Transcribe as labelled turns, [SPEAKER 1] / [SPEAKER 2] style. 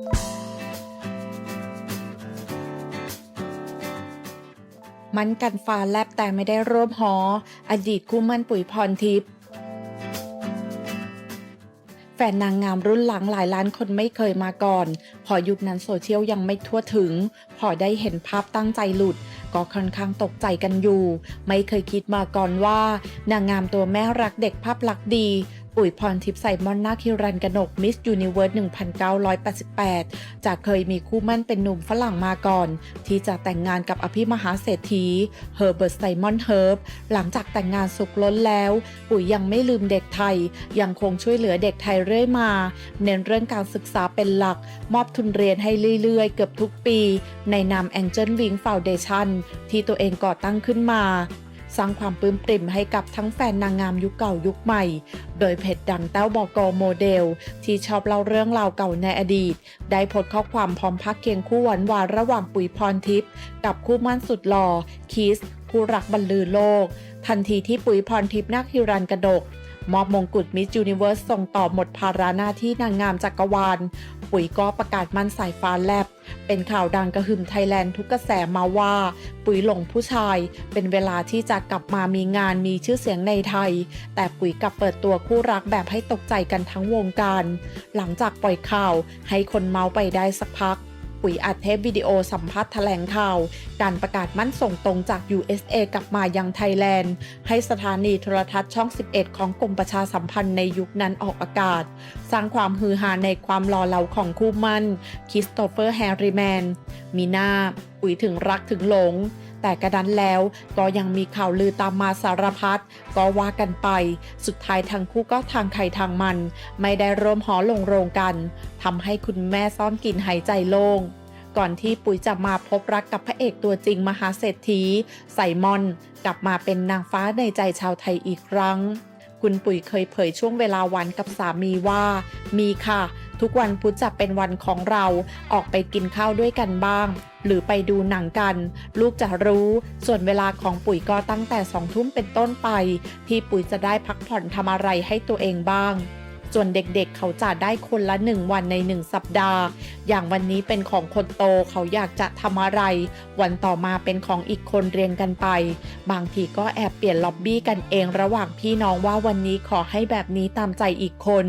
[SPEAKER 1] มันกันฟ้าแลบแต่ไม่ได้ร่วมหอ อดีตคู่มั่นปุ๋ยพรทิพย์แฟนนางงามรุ่นหลังหลายล้านคนไม่เคยมาก่อน พอยุคนั้นโซเชียลยังไม่ทั่วถึง พอได้เห็นภาพตั้งใจหลุด ก็ค่อนข้างตกใจกันอยู่ ไม่เคยคิดมาก่อนว่า นางงามตัวแม่รักเด็กภาพลักษณ์ดี ปุ๋ยพรทิพย์ไซมอนนาคิรันกนกมิสยูนิเวิร์ส1988 จากเคยมีคู่มั่นเป็นหนุ่มฝรั่งมาก่อน ที่จะแต่งงานกับอภิมหาเศรษฐีเฮอร์เบิร์ตไซมอนเฮิร์บหลังจากแต่งงานสุขล้นแล้ว ปุ๋ยยังไม่ลืมเด็กไทย ยังคงช่วยเหลือเด็กไทยเรื่อยมา เน้นเรื่องการศึกษาเป็นหลัก มอบทุนเรียนให้เรื่อยๆ เกือบทุกปี ในนาม Angel Wing Foundation ที่ตัวเองก่อตั้งขึ้นมา สร้างความปลื้มปริ่มให้กับทั้งแฟนนางงามยุคเก่ายุคใหม่ โดยเพจดังเต้าบอกอโมเดล ที่ชอบเล่าเรื่องราวเก่าในอดีต ได้โพสข้อความพร้อมพักเคียงคู่หวานหวานระหว่างปุ๋ยพรทิพย์กับคู่มั่นสุดหล่อคีส ผู้รักบรรลือโลก ทันทีที่ปุ๋ยพรทิพย์นักฮิรันกระดก มอบมงกุฎมิส s u นิเวิร์สส่งต่อหมดภาระหน้าที่นางงามจักรวาล ปุ๋ยก็ประกาศมั่นสายฟ้าแลบ เป็นข่าวดังกระหึ่มไทยแลนด์ทุกกระแสมาว่า ปุ๋ยหลงผู้ชาย เป็นเวลาที่จะกลับมามีงานมีชื่อเสียงในไทย แต่ปุ๋ยกลับเปิดตัวคู่รักแบบให้ตกใจกันทั้งวงการ หลังจากปล่อยข่าวให้คนเมาไปได้สักพัก ปุ๋ยอัดเทปวิดีโอสัมภาษณ์แถลงข่าว การประกาศมั่นส่งตรงจาก USA กลับมายังไทยแลนด์ ให้สถานีโทรทัศน์ช่อง 11 ของกรมประชาสัมพันธ์ในยุคนั้นออกอากาศ สร้างความฮือฮาในความหล่อเหลาของคู่มั่น คริสโตเฟอร์แฮร์ริแมน มีหน้า ปุ๋ยถึงรักถึงหลง แต่กระนั้นแล้วก็ยังมีข่าวลือตามมาสารพัดก็ว่ากันไป สุดท้ายทั้งคู่ก็ทางใครทางมัน ไม่ได้ร่วมหอลงโรงกันทำให้คุณแม่ซ่อนกลินหายใจโล่งก่อนที่ปุ๋ยจะมาพบรักกับพระเอกตัวจริงมหาเศรษฐีไซมอน กลับมาเป็นนางฟ้าในใจชาวไทยอีกครั้ง คุณปุ๋ยเคยเผยช่วงเวลาวันกับสามีว่า มีค่ะ ทุกวันพุธจะเป็นวันของเราออกไปกินข้าวด้วยกันบ้าง หรือไปดูหนังกัน ลูกจะรู้ส่วนเวลาของปุ๋ยก็ตั้งแต่สองทุ่มเป็นต้นไป ที่ปุ๋ยจะได้พักผ่อนทำอะไรให้ตัวเองบ้างส่วนเด็กๆเเขาจะได้คนละหนึ่งวันในหนึ่งสัปดาห์ อย่างวันนี้เป็นของคนโตเขาอยากจะทำอะไร วันต่อมาเป็นของอีกคนเรียงกันไป บางทีก็แอบเปลี่ยนล็อบบี้กันเองระหว่างพี่น้องว่าวันนี้ขอให้แบบนี้ตามใจอีกคน